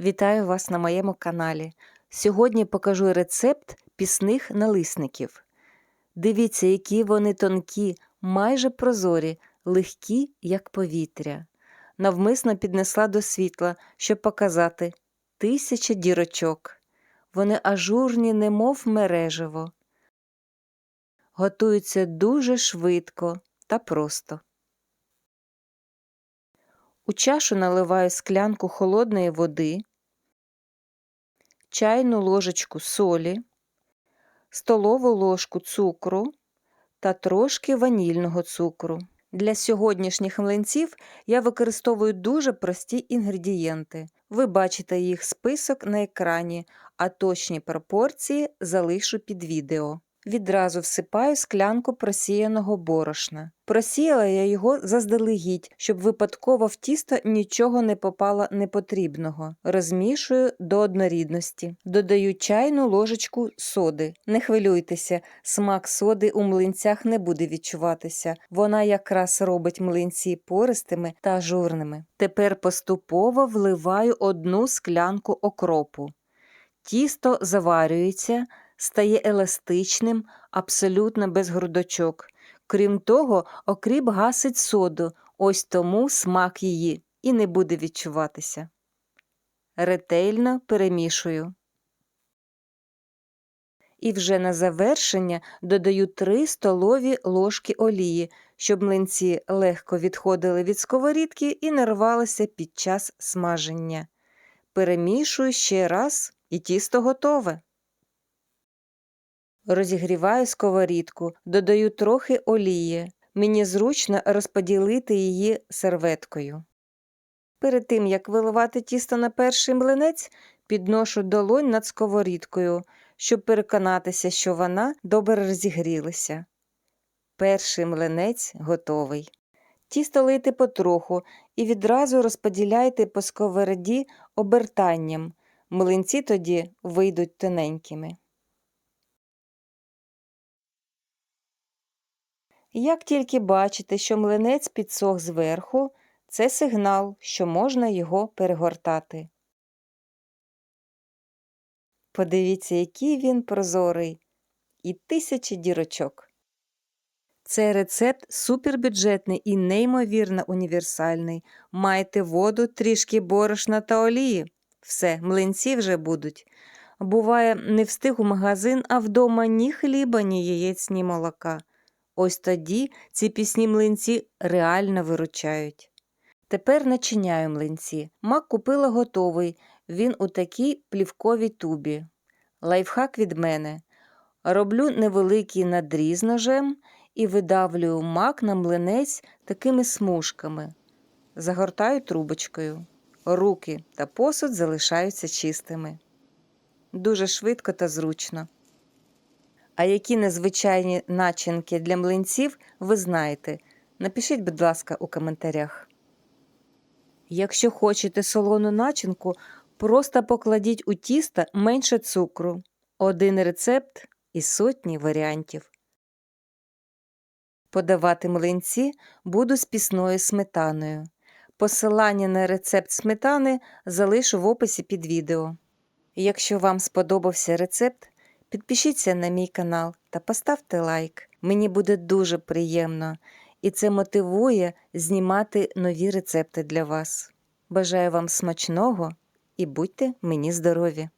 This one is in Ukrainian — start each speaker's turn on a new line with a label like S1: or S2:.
S1: Вітаю вас на моєму каналі. Сьогодні покажу рецепт пісних налисників. Дивіться, які вони тонкі, майже прозорі, легкі, як повітря. Навмисно піднесла до світла, щоб показати тисяча дірочок. Вони ажурні, немов мережево. Готуються дуже швидко та просто. У чашу наливаю склянку холодної води, чайну ложечку солі, столову ложку цукру та трошки ванільного цукру. Для сьогоднішніх млинців я використовую дуже прості інгредієнти. Ви бачите їх список на екрані, а точні пропорції залишу під відео. Відразу всипаю склянку просіяного борошна. Просіяла я його заздалегідь, щоб випадково в тісто нічого не попало непотрібного. Розмішую до однорідності. Додаю чайну ложечку соди. Не хвилюйтеся, смак соди у млинцях не буде відчуватися. Вона якраз робить млинці пористими та ажурними. Тепер поступово вливаю одну склянку окропу. Тісто заварюється стає еластичним, абсолютно без грудочок. Крім того, окріп гасить соду, ось тому смак її і не буде відчуватися. Ретельно перемішую. І вже на завершення додаю 3 столові ложки олії, щоб млинці легко відходили від сковорідки і не рвалися під час смаження. Перемішую ще раз, і тісто готове. Розігріваю сковорідку, додаю трохи олії. Мені зручно розподілити її серветкою. Перед тим, як виливати тісто на перший млинець, підношу долонь над сковорідкою, щоб переконатися, що вона добре розігрілася. Перший млинець готовий. Тісто лийте потроху і відразу розподіляйте по сковороді обертанням. Млинці тоді вийдуть тоненькими. Як тільки бачите, що млинець підсох зверху, це сигнал, що можна його перегортати. Подивіться, який він прозорий і тисячі дірочок. Цей рецепт супербюджетний і неймовірно універсальний. Майте воду, трішки борошна та олії. Все, млинці вже будуть. Буває, не встиг у магазин, а вдома ні хліба, ні яєць, ні молока. Ось тоді ці пісні млинці реально виручають. Тепер начиняю млинці. Мак купила готовий, він у такій плівковій тубі. Лайфхак від мене. Роблю невеликий надріз ножем і видавлюю мак на млинець такими смужками. Загортаю трубочкою. Руки та посуд залишаються чистими. Дуже швидко та зручно. А які незвичайні начинки для млинців ви знаєте? Напишіть, будь ласка, у коментарях. Якщо хочете солону начинку, просто покладіть у тісто менше цукру. Один рецепт і сотні варіантів. Подавати млинці буду з пісною сметаною. Посилання на рецепт сметани залишу в описі під відео. Якщо вам сподобався рецепт, Підпишіться на мій канал та поставте лайк. Мені буде дуже приємно і це мотивує знімати нові рецепти для вас. Бажаю вам смачного і будьте мені здорові!